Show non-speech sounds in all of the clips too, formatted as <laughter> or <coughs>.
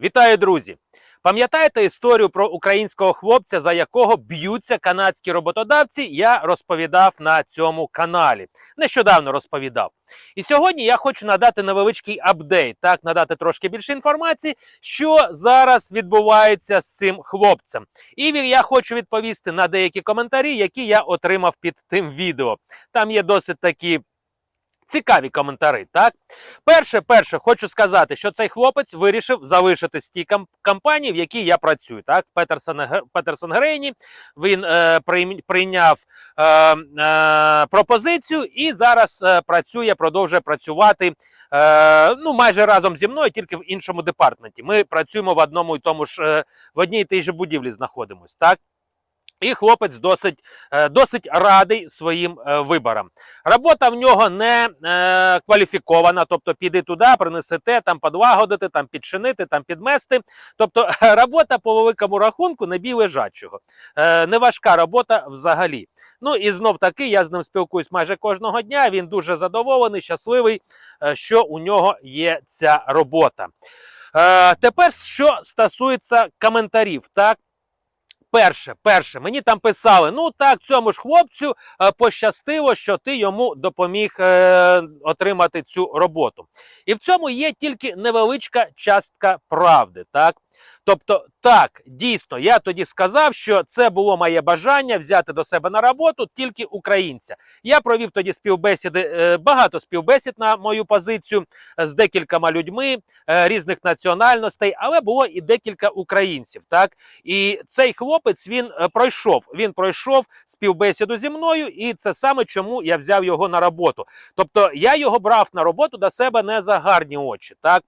Вітаю, друзі! Пам'ятаєте історію про українського хлопця, за якого б'ються канадські роботодавці? Я розповідав на цьому каналі. Нещодавно розповідав. І сьогодні я хочу надати невеличкий апдейт, так надати трошки більше інформації, що зараз відбувається з цим хлопцем. І я хочу відповісти на деякі коментарі, які я отримав під тим відео. Там є досить такі. Цікаві коментари, так? Перше, перше, хочу сказати, що цей хлопець вирішив залишитись в тій компанії, в якій я працюю. Так, Петерсон, Петерсон Грейні. Він е, прийняв е, е, пропозицію і зараз е, працює, продовжує працювати. Е, ну, майже разом зі мною, тільки в іншому департаменті. Ми працюємо в одному і тому ж е, в одній і тій же будівлі знаходимось, так? І хлопець досить, е, досить радий своїм е, виборам. Робота в нього не е, кваліфікована, тобто піди туди, принесете, там подлагодити, там підшинити, там підмести. Тобто робота по великому рахунку не бій лежачого. Е, не важка робота взагалі. Ну і знов таки я з ним спілкуюсь майже кожного дня. Він дуже задоволений, щасливий, е, що у нього є ця робота. Е, тепер, що стосується коментарів, так. Перше, перше, мені там писали: ну так, цьому ж хлопцю е, пощастило, що ти йому допоміг е, отримати цю роботу. І в цьому є тільки невеличка частка правди. Так? Тобто, так, дійсно, я тоді сказав, що це було моє бажання взяти до себе на роботу тільки українця. Я провів тоді співбесіди, е, багато співбесід на мою позицію е, з декількома людьми е, різних національностей, але було і декілька українців. Так і цей хлопець він пройшов. Він пройшов співбесіду зі мною, і це саме чому я взяв його на роботу. Тобто я його брав на роботу до себе не за гарні очі. Так.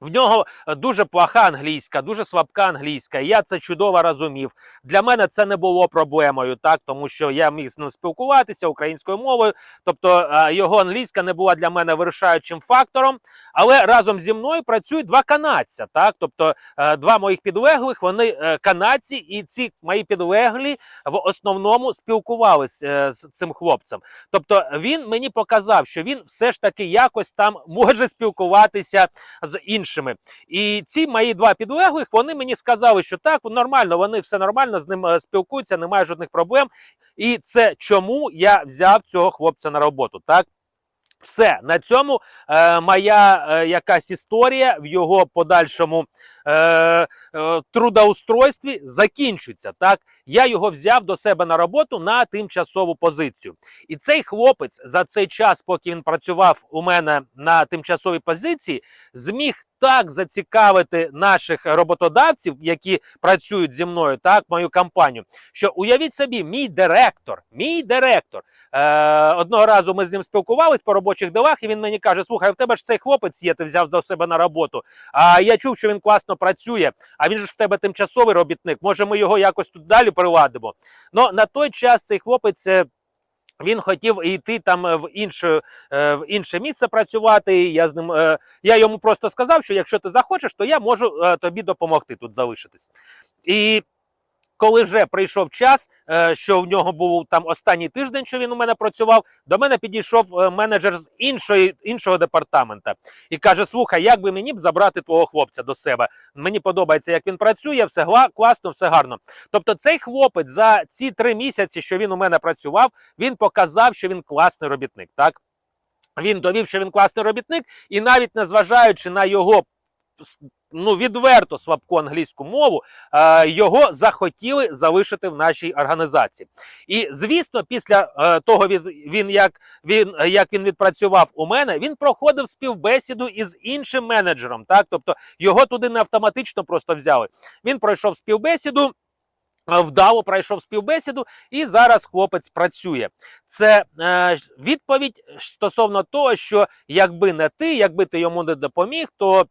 В нього е, дуже плоха англійська, дуже слабка англійська. і Я це чудово розумів. Для мене це не було проблемою, так тому що я міг з ним спілкуватися українською мовою. Тобто е, його англійська не була для мене вирішаючим фактором. Але разом зі мною працюють два канадця. Так, тобто е, два моїх підлеглих, вони канадці, і ці мої підлеглі в основному спілкувалися з цим хлопцем. Тобто він мені показав, що він все ж таки якось там може спілкуватися з іншими. І ці мої два підлеглих вони мені сказали, що так, нормально, вони все нормально з ним е, спілкуються, немає жодних проблем. І це чому я взяв цього хлопця на роботу. Так. Все на цьому е, моя е, якась історія в його подальшому е, е, трудоустройстві закінчується. Так я його взяв до себе на роботу на тимчасову позицію. І цей хлопець за цей час, поки він працював у мене на тимчасовій позиції, зміг так зацікавити наших роботодавців, які працюють зі мною, так мою компанію. Що уявіть собі, мій директор, мій директор. Е, одного разу ми з ним спілкувались по робочих делах, і він мені каже: Слухай, в тебе ж цей хлопець є, ти взяв до себе на роботу. А я чув, що він класно працює. А він ж в тебе тимчасовий робітник. Може, ми його якось тут далі приладимо. Ну на той час цей хлопець. Він хотів йти там е, в інше, е, в інше місце працювати. Я з ним е, я йому просто сказав, що якщо ти захочеш, то я можу тобі допомогти тут залишитись. І коли вже прийшов час, е, що в нього був там останній тиждень, що він у мене працював, до мене підійшов е, менеджер з іншої іншого департамента і каже: Слухай, як би мені б забрати твого хлопця до себе? Мені подобається, як він працює, все класно, все гарно. Тобто, цей хлопець за ці три місяці, що він у мене працював, він показав, що він класний робітник. Так він довів, що він класний робітник, і навіть незважаючи на його ну відверто слабку англійську мову, е, його захотіли залишити в нашій організації. І звісно, після е, того від він як він як він відпрацював у мене, він проходив співбесіду із іншим менеджером. Так, тобто його туди не автоматично просто взяли. Він пройшов співбесіду. е, Вдало пройшов співбесіду, і зараз хлопець працює. Це е, відповідь стосовно того, що якби не ти, якби ти йому не допоміг, то е,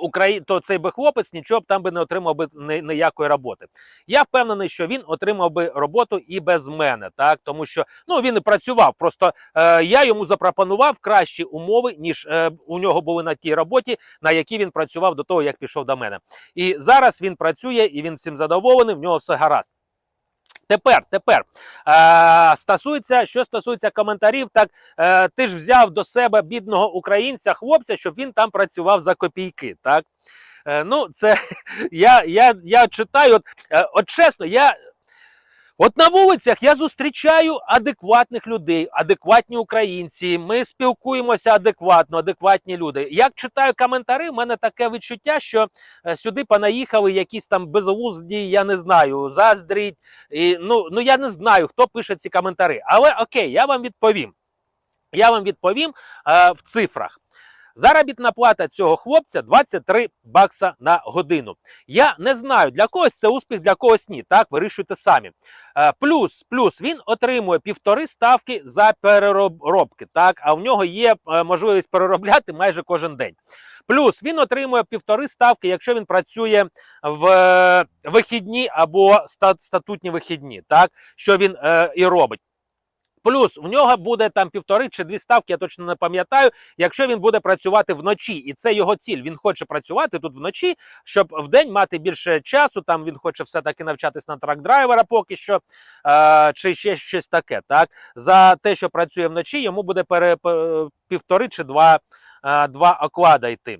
Украї... то цей би хлопець нічого б там би не отримав би ніякої роботи. Я впевнений, що він отримав би роботу і без мене, так тому що ну він і працював. Просто е, я йому запропонував кращі умови, ніж е, у нього були на тій роботі, на якій він працював до того, як пішов до мене. І зараз він працює і він всім задоволений. В нього все гаразд. Тепер, тепер е, стосується, що стосується коментарів, так е, ти ж взяв до себе бідного українця, хлопця, щоб він там працював за копійки. Так Е, ну, це <laughs> я, я, я читаю, от, е, от чесно, я. От на вулицях я зустрічаю адекватних людей, адекватні українці. Ми спілкуємося адекватно, адекватні люди. Як читаю коментарі, в мене таке відчуття, що е, сюди понаїхали якісь там безглузді, я не знаю, заздріть. І, ну, ну я не знаю, хто пише ці коментарі. Але окей, я вам відповім. Я вам відповім е, в цифрах. Заробітна плата цього хлопця 23 бакса на годину. Я не знаю, для когось це успіх, для когось ні. Так, вирішуйте самі. Е, плюс, плюс він отримує півтори ставки за переробки. Так, а в нього є е, можливість переробляти майже кожен день. Плюс він отримує півтори ставки, якщо він працює в е, вихідні або ста- статутні вихідні, так що він е, і робить. Плюс в нього буде там півтори чи дві ставки, я точно не пам'ятаю, якщо він буде працювати вночі, і це його ціль. Він хоче працювати тут вночі, щоб вдень мати більше часу. Там він хоче все-таки навчатись на трак-драйвера поки що, е, чи ще щось таке. Так за те, що працює вночі, йому буде пере, півтори чи два, е, два оклада йти.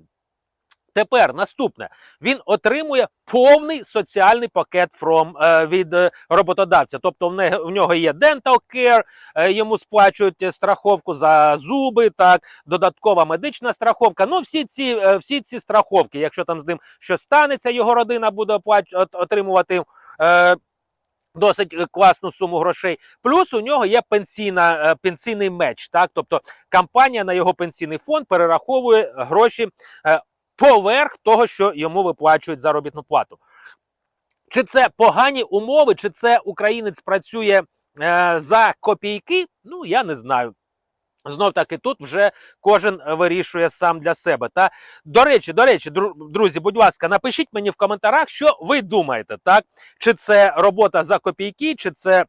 Тепер наступне він отримує повний соціальний пакет from, е, від е, роботодавця. Тобто в, не, в нього є dental care, е, йому сплачують страховку за зуби, так, додаткова медична страховка. Ну, всі ці, всі ці страховки, якщо там з ним щось станеться, його родина буде отримувати. Досить класну суму грошей. Плюс у нього є пенсійна, пенсійний меч. Так? Тобто компанія на його пенсійний фонд перераховує гроші поверх того, що йому виплачують заробітну плату. Чи це погані умови, чи це українець працює е, за копійки? Ну я не знаю. Знов таки тут вже кожен вирішує сам для себе. Та до речі, до речі, друзі, будь ласка, напишіть мені в коментарях, що ви думаєте, так? Чи це робота за копійки, чи це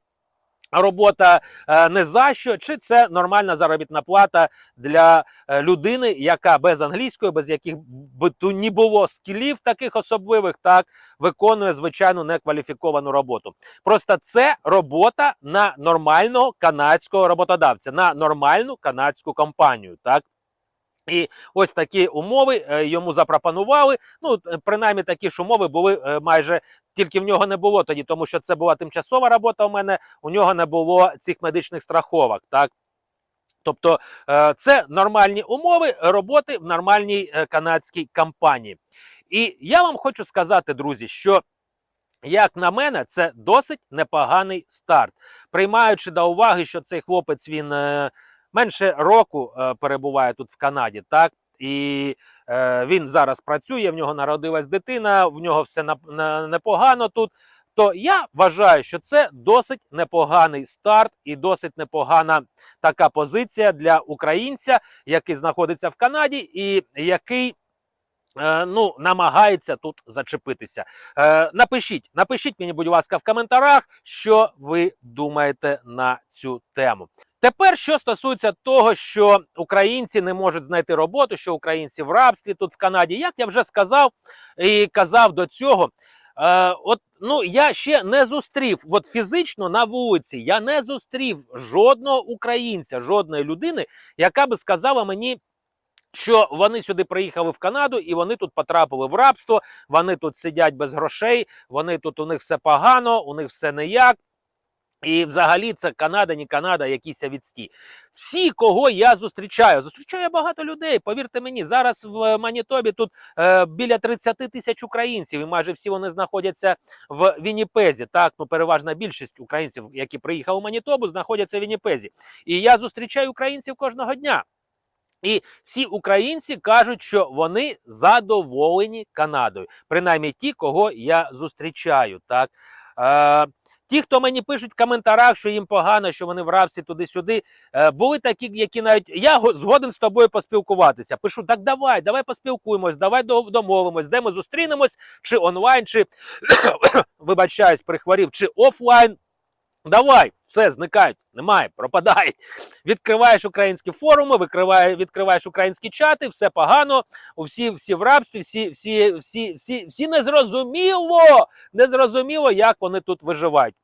робота е, не за що, чи це нормальна заробітна плата для е, людини, яка без англійської, без яких би то ні було скілів таких особливих, так виконує звичайну некваліфіковану роботу. Просто це робота на нормального канадського роботодавця, на нормальну канадську компанію. Так. І ось такі умови е, йому запропонували. Ну, е, принаймні, такі ж умови були е, майже тільки в нього не було тоді, тому що це була тимчасова робота. У мене у нього не було цих медичних страховок. Так. Тобто це нормальні умови роботи в нормальній канадській компанії. І я вам хочу сказати, друзі, що як на мене, це досить непоганий старт. Приймаючи до уваги, що цей хлопець він менше року е, перебуває тут в Канаді, так і е, він зараз працює. В нього народилась дитина, в нього все на, на, непогано тут. То я вважаю, що це досить непоганий старт і досить непогана така позиція для українця, який знаходиться в Канаді, і який е, ну, намагається тут зачепитися. Е, напишіть, напишіть мені, будь ласка, в коментарях, що ви думаєте на цю тему. Тепер, що стосується того, що українці не можуть знайти роботу, що українці в рабстві тут в Канаді, як я вже сказав і казав до цього. Е, от ну я ще не зустрів, от фізично на вулиці, я не зустрів жодного українця, жодної людини, яка би сказала мені. Що вони сюди приїхали в Канаду і вони тут потрапили в рабство, вони тут сидять без грошей, вони тут у них все погано, у них все ніяк. І взагалі це Канада, не Канада, якийсь відстій. Всі, кого я зустрічаю, зустрічаю багато людей. Повірте мені, зараз в Манітобі тут е, біля 30 тисяч українців, і майже всі вони знаходяться в Вінніпезі. Так, ну переважна більшість українців, які приїхали в Манітобу, знаходяться в Вінніпезі. І я зустрічаю українців кожного дня. І всі українці кажуть, що вони задоволені Канадою, принаймні ті, кого я зустрічаю. Так. Е, Ті, хто мені пишуть в коментарях, що їм погано, що вони в рабстві туди-сюди, е, були такі, які навіть я згоден з тобою поспілкуватися. Пишу, так давай, давай поспілкуємось, давай домовимось, де ми зустрінемось, чи онлайн, чи <coughs> вибачаюсь, прихворів, чи офлайн. Давай, все, зникають, немає, пропадають. Відкриваєш українські форуми, викриває, відкриваєш українські чати, все погано, всі, всі в рабстві, всі, всі, всі, всі, всі незрозуміло, незрозуміло, як вони тут виживають.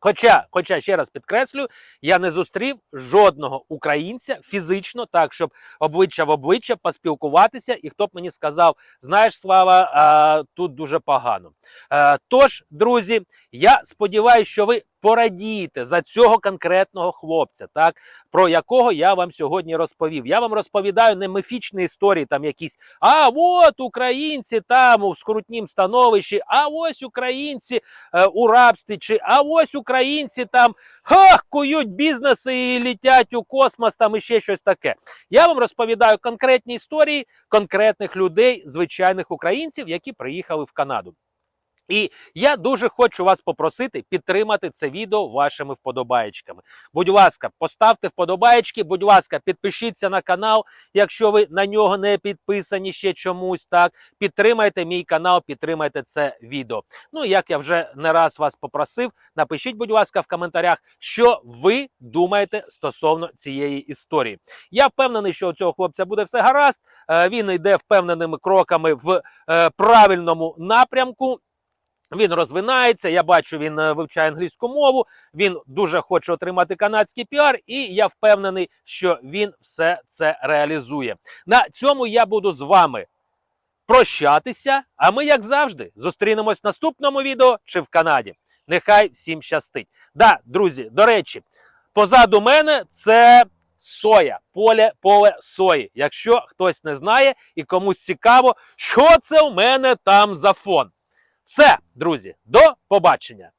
Хоча, хоча ще раз підкреслю, я не зустрів жодного українця фізично, так щоб обличчя в обличчя поспілкуватися, і хто б мені сказав, знаєш, слава, а, тут дуже погано. А, тож, друзі, я сподіваюся, що ви порадієте за цього конкретного хлопця, так про якого я вам сьогодні розповів. Я вам розповідаю не міфічні історії, там якісь а от українці там у скрутнім становищі, а ось українці е, у рабстві, чи а ось українці там ха, кують бізнеси і літять у космос, там і ще щось таке. Я вам розповідаю конкретні історії конкретних людей, звичайних українців, які приїхали в Канаду. І я дуже хочу вас попросити підтримати це відео вашими вподобаєчками. Будь ласка, поставте вподобаєчки, будь ласка, підпишіться на канал, якщо ви на нього не підписані ще чомусь. Так підтримайте мій канал, підтримайте це відео. Ну як я вже не раз вас попросив, напишіть, будь ласка, в коментарях, що ви думаєте стосовно цієї історії. Я впевнений, що у цього хлопця буде все гаразд. Е, Він йде впевненими кроками в е, правильному напрямку. Він розвинається. Я бачу, він е, вивчає англійську мову. Він дуже хоче отримати канадський піар, і я впевнений, що він все це реалізує. На цьому я буду з вами прощатися. А ми, як завжди, зустрінемось в наступному відео чи в Канаді. Нехай всім щастить. Да, друзі, до речі, позаду мене це соя, поле, поле сої. Якщо хтось не знає і комусь цікаво, що це у мене там за фон. Все, друзі, до побачення!